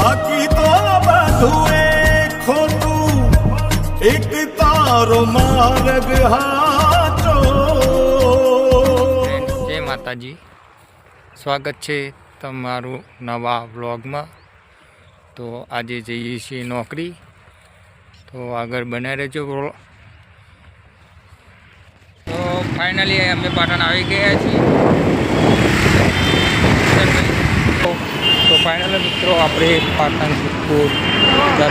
બાકી તો બધું એ ખોટું. એક તારો માર્ગ હાચો. જય માતાજી. સ્વાગત છે તમારું નવા વ્લોગમાં. તો આજે જઈએ છીએ નોકરી. તો આગળ બનાવી રહેજો તો ફાઇનલી અમે પાટણ આવી ગયા છીએ. તો ફાઇનલ મિત્રો આપણે પાટણ સિદ્ધપુર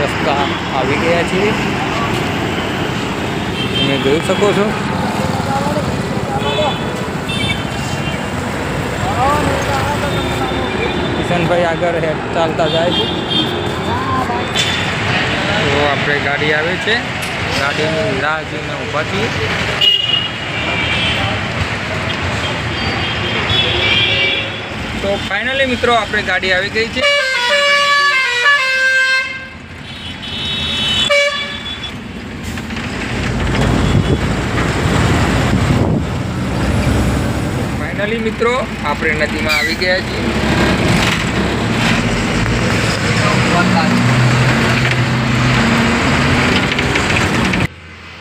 રસ્તા આવી ગયા છીએ. તમે જોઈ શકો છો. કિશનભાઈ આગળ હેડ ચાલતા જાય છે. તો આપણે ગાડી આવે છે. ગાડીની રાહ જોઈને ઊભા છીએ. તો ફાઇનલી મિત્રો આપણે ગાડી આવી ગઈ છે. ફાઇનલી મિત્રો આપણે નદીમાં આવી ગયા છીએ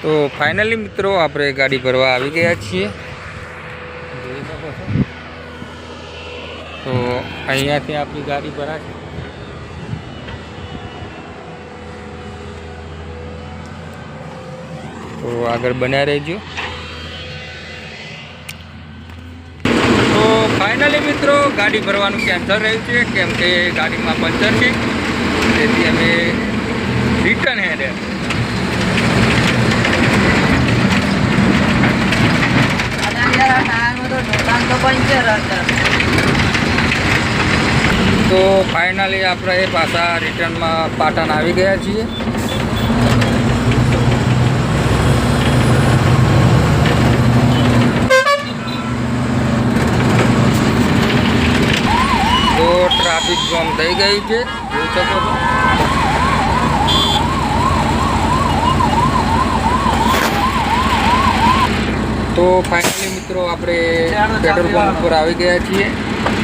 તો ફાઇનલી મિત્રો આપણે ગાડી ભરવા આવી ગયા છીએ જોઈ શકો છો તો અહીંયાથી આપણી ગાડી ભરાશે તો આગળ બન્યા રહેજો. તો ફાઇનલી મિત્રો, ગાડી ભરવાનું કેન્સલ રહ્યું છે? કેમ કે ગાડીમાં પંચર છે. તેથી અમે રિટર્ન હેડે તો ફાઇનલી આપણે એ પાછા રિટર્નમાં પાટણ આવી ગયા છીએ. તો ટ્રાફિક જામ થઈ ગઈ છે. જોઈ શકો છો. તો ફાઇનલી મિત્રો આપણે પેટ્રોલ પંપ ઉપર આવી ગયા છીએ.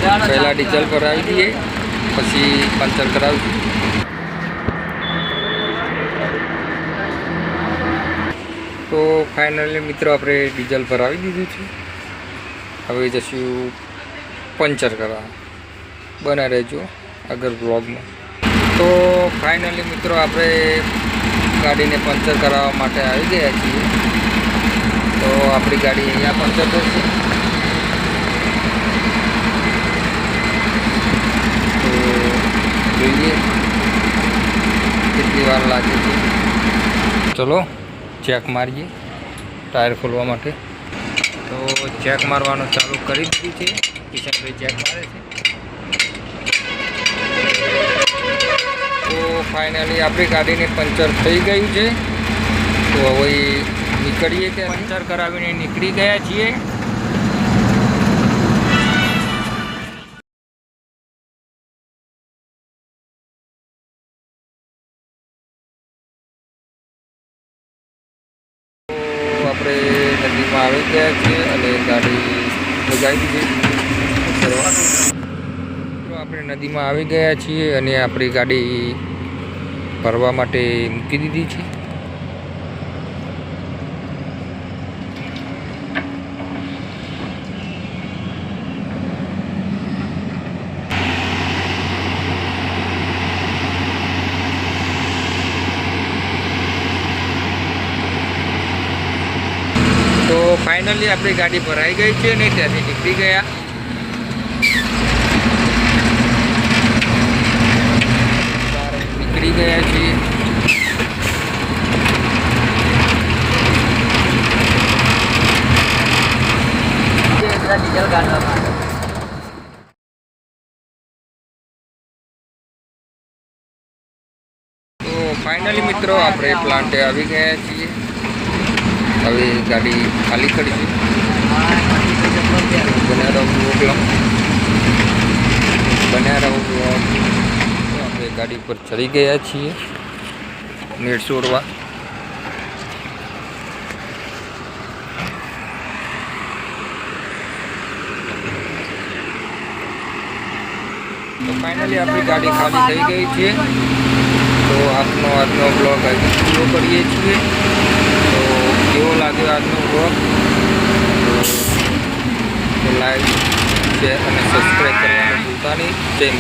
પહેલાં ડીઝલ પર આવી દઈએ પછી પંચર કરાવીશું. તો ફાઇનલી મિત્રો આપણે ડીઝલ ભરાવી દીધું છે. હવે જશું પંચર કરવા. બના રહેજો આગળ બ્લોગમાં તો ફાઇનલી મિત્રો આપણે ગાડીને પંચર કરાવવા માટે આવી ગયા છીએ. તો આપણી ગાડી અહીંયા પંચર થશે તો જોઈએ કેટલી વાર લાગે છે. ચલો ચેક મારીએ ટાયર ખોલવા માટે. તો ચેક મારવાનું ચાલુ કરી દીધું છે. કિશનભાઈ ચેક મારે છે. તો ફાઇનલી આપણી ગાડીને પંચર થઈ ગયું છે. તો હવે નીકળીએ કે પંચર કરાવીને નીકળી ગયા છીએ. આપણે આવી ગયા છીએ અને ગાડી લગાવી દીધી. આપણે નદીમાં આવી ગયા છીએ અને આપણી ગાડી ભરવા માટે મૂકી દીધી છે. તો ફાઇનલી આપણી ગાડી ભરાઈ ગઈ છે ને ત્યાંથી નીકળી ગયા. નીકળી ગયા છીએ. તો ફાઇનલી મિત્રો આપણે પ્લાન્ટે આવી ગયા છીએ. ગાડી ખાલી કરીશું બન્યા રહો પ્રોગ્રામ બન્યા રહો. તો આપણે ગાડી પર ચડી ગયા છીએ. નેટ છોડવા. આપણી ગાડી ખાલી થઈ ગઈ છે. તો આપનો આજનો બ્લોગ પૂરો કરીએ છીએ. લાગ્યો આજનો બ્લોગ તો લાઈક શેર અને સબસ્ક્રાઈબ કરવાનું ભૂલતા નહીં. જય